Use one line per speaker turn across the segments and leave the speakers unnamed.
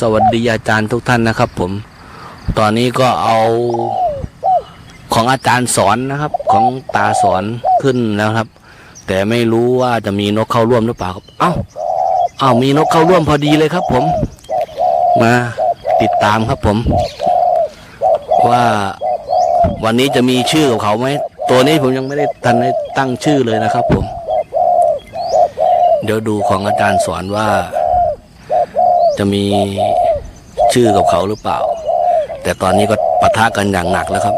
สวัสดีอาจารย์ทุกท่านนะครับ ผม ตอนนี้ก็เอาของอาจารย์สอนนะครับ ของตาสอนขึ้นแล้วครับ แต่ไม่รู้ว่าจะมีนกเข้าร่วมหรือเปล่าครับ เอ้าเอ้ามีนกเข้าร่วมพอดีเลยครับ ผม มาติดตามครับผม ว่าวันนี้จะมีชื่อของเขาไหมตัวนี้ผมยังไม่ได้ทันได้ตั้งชื่อเลยนะครับ ผม เดี๋ยวดูของอาจารย์สอนว่า จะมีชื่อกับเขาหรือเปล่า แต่ตอนนี้ก็ปะทะกันอย่างหนักแล้วครับ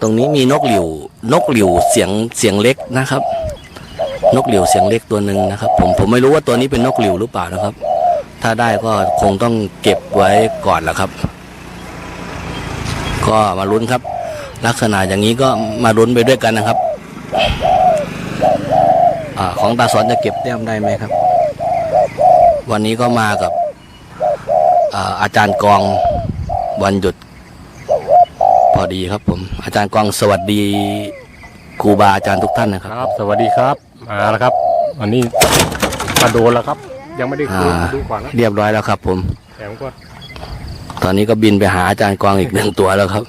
ตรงนี้มีนกหลิว นกหลิวเสียงเสียงเล็กนะครับ นกหลิวเสียงเล็กตัวหนึ่งนะครับ ผมผมไม่รู้ว่าตัวนี้เป็นนกหลิวหรือเปล่านะครับ ถ้าได้ก็คงต้องเก็บไว้ก่อนแหละครับ ก็มาลุ้นครับ ลักษณะอย่างนี้ก็มาลุ้นไปด้วยกันนะครับอของตาสอนจะเก็บแต้มได้ไหมครับ วันนี้ก็มากับอ่าอาจารย์กองวันหยุด พอดีครับผม อาจารย์กองสวัสดีครูบาอาจารย์ทุกท่านนะค
ครับรับ สวัสดีครับมาแล้วครับวันนี้มาโดนแล้วครับ ยังไม่ได้
อ่า
คุยดูก่อนนะ
เรียบร้อยแล้วครับ ผม
แถมก็
ตอนนี้ก็บินไปหาอาจารย์กวางอีกหนึ่งตัวแล้วครับ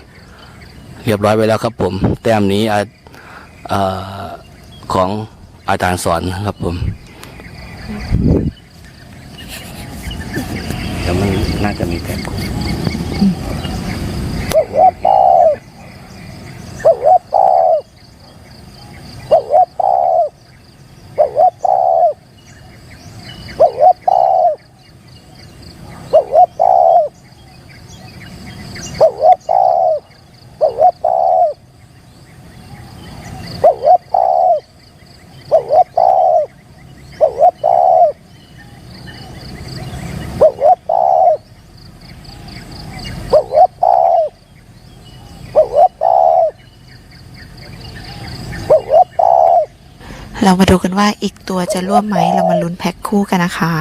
เรียบร้อยไปแล้วครับ ผม แต้มนี้อาเอ่อของอาจารย์สอนครับผม แต่มันน่าจะมีแต่
เรามาดูกันว่าอีกตัวจะร่วมไหม เรามาลุ้นแพ็คคู่กันนะคะ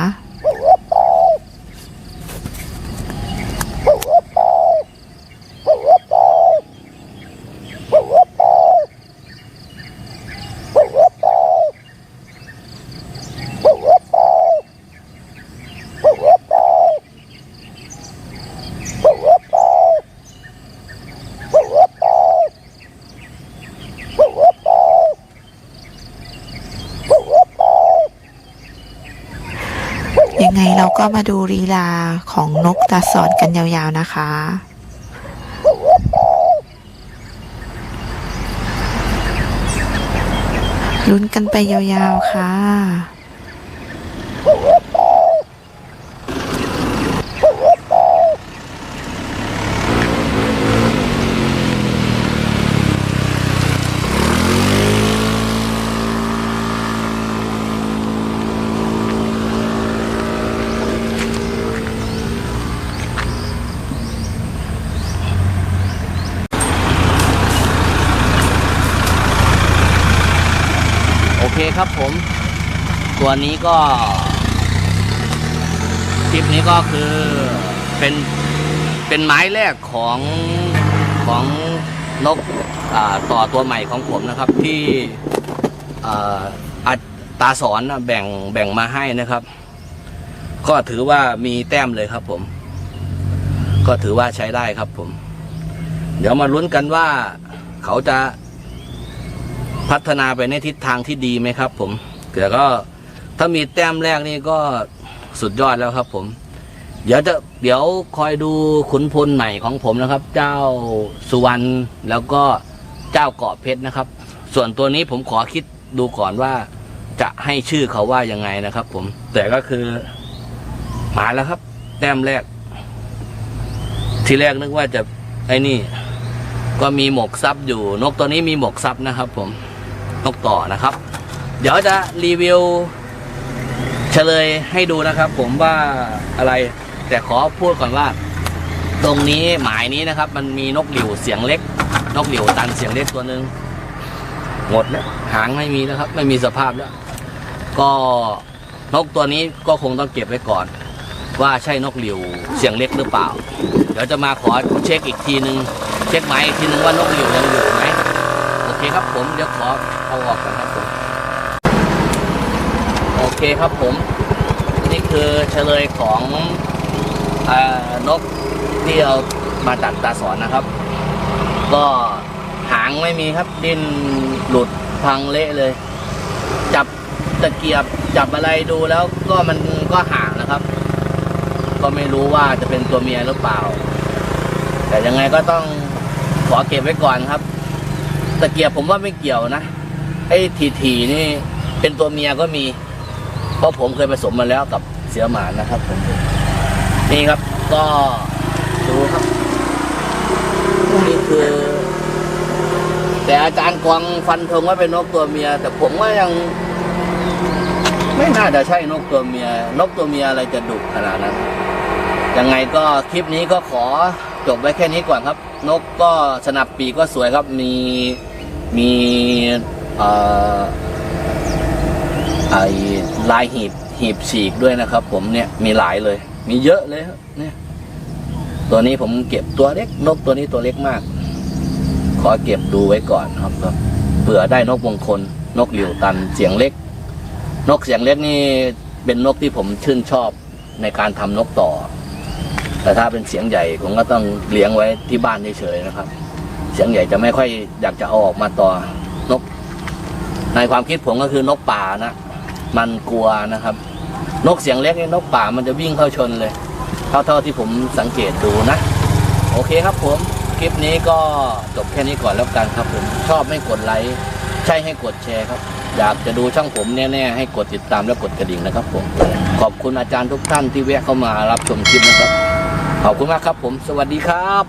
ยังไงเราก็มาดูลีลาของนกตาสอนกันยาวๆนะคะ ลุ้นกันไปยาวๆค่ะ
โอเคครับผม ตัวนี้ก็คลิปนี้ก็คือเป็นเป็นไม้แรกของของนกต่อตัวใหม่ของผมนะครับที่อาตาสอนแบ่งแบ่งมาให้นะครับ ก็ถือว่ามีแต้มเลยครับผม ก็ถือว่าใช้ได้ครับผม เดี๋ยวมาลุ้นกันว่าเขาจะ พัฒนาไปในทิศทางที่ดีไหมครับ ผมแต่ก็ถ้ามีแต้มแรกนี่ก็สุดยอดแล้วครับ ผม เดี๋ยวจะเดี๋ยวคอยดูขุนพลใหม่ของผมนะครับ เจ้าสุวรรณแล้วก็เจ้าเกาะเพชรนะครับ ส่วนตัวนี้ผมขอคิดดูก่อนว่า จะให้ชื่อเขาว่ายังไงนะครับ ผม แต่ก็คือมาแล้วครับ แต้มแรก ทีแรกนึกว่าจะไอ้นี่ ก็มีหมกซับอยู่ นกตัวนี้มีหมกซับนะครับ ผม นกต่อนะครับ เดี๋ยวจะรีวิวเฉลยให้ดูนะครับ ผมว่าอะไร แต่ขอพูดก่อนว่า ตรงนี้หมายนี้นะครับ มันมีนกหลิวเสียงเล็ก นกหลิวตันเสียงเล็กตัวหนึ่งหมดแล้วหางไม่มีแล้วครับ ไม่มีสภาพแล้ว ก็นกตัวนี้ก็คงต้องเก็บไว้ก่อน ว่าใช่นกหลิวเสียงเล็กหรือเปล่า เดี๋ยวจะมาขอเช็คอีกทีนึง เช็คไหมค์อีกทีนึงว่านกหลิวยังอยู่ไหม เคครับผมเดี๋ยวขอเอาออกกันครับผมโอเคครับผม นี่คือเฉลยของออนกที่เอามาตัดตาสอนนะครับ ก็หางไม่มีครับดิ้นหลุดพังเละเลย จับตะเกียบจับอะไรดูแล้วก็มันก็ห่างนะครับ ก็ไม่รู้ว่าจะเป็นตัวเมียหรือเปล่า แต่ยังไงก็ต้องขอเก็บไว้ก่อนครับ ตะเกียบผมว่าไม่เกี่ยวนะไอ้ทีทีนี่เป็นตัวเมียก็มีเพราะผมเคยผสมมาแล้วกับเสือหมานะครับผมนี่ครับก็ดูครับนี่คือ แต่อาจารย์กวางฟันธงว่าเป็นนกตัวเมีย แต่ผมว่ายัง ไม่น่าจะใช่นกตัวเมีย นกตัวเมียอะไรจะดุขนาดนั้นยังไงก็คลิปนี้ก็ขอจบไว้แค่นี้ก่อนครับ นกก็สนับปีก็สวยครับมี มีเอ่อไอลายหีบหีบฉีกด้วยนะครับ ผมเนี่ยมีหลายเลย มีเยอะเลยเนี่ย ตัวนี้ผมเก็บตัวเล็กนกตัวนี้ตัวเล็กมาก ขอเก็บดูไว้ก่อนครับครับเผื่อได้นกมงคล นกหลิวตันเสียงเล็ก นกเสียงเล็กนี่เป็นนกที่ผมชื่นชอบในการทำนกต่อ แต่ถ้าเป็นเสียงใหญ่ผมก็ต้องเลี้ยงไว้ที่บ้านเฉยๆนะครับ สียงใหญ่จะไม่ค่อยอยากจะเอาออกมาต่อนก ในความคิดผมก็คือนกป่านะมันกลัวนะครับ นกเสียงเล็กนี่นกป่ามันจะวิ่งเข้าชนเลยเท่าเท่าที่ผมสังเกตดูนะ โอเคครับผมคลิปนี้ก็จบแค่นี้ก่อนแล้วกันครับผมชอบไม่กดไลค์ใช่ให้กดแชร์ครับ อยากจะดูช่องผมแน่ๆให้กดติดตามและกดกระดิ่งนะครับผมขอบคุณอาจารย์ทุกท่านที่แวะเข้ามารับชมคลิปนะครับ ขอบคุณมากครับผม สวัสดีครับ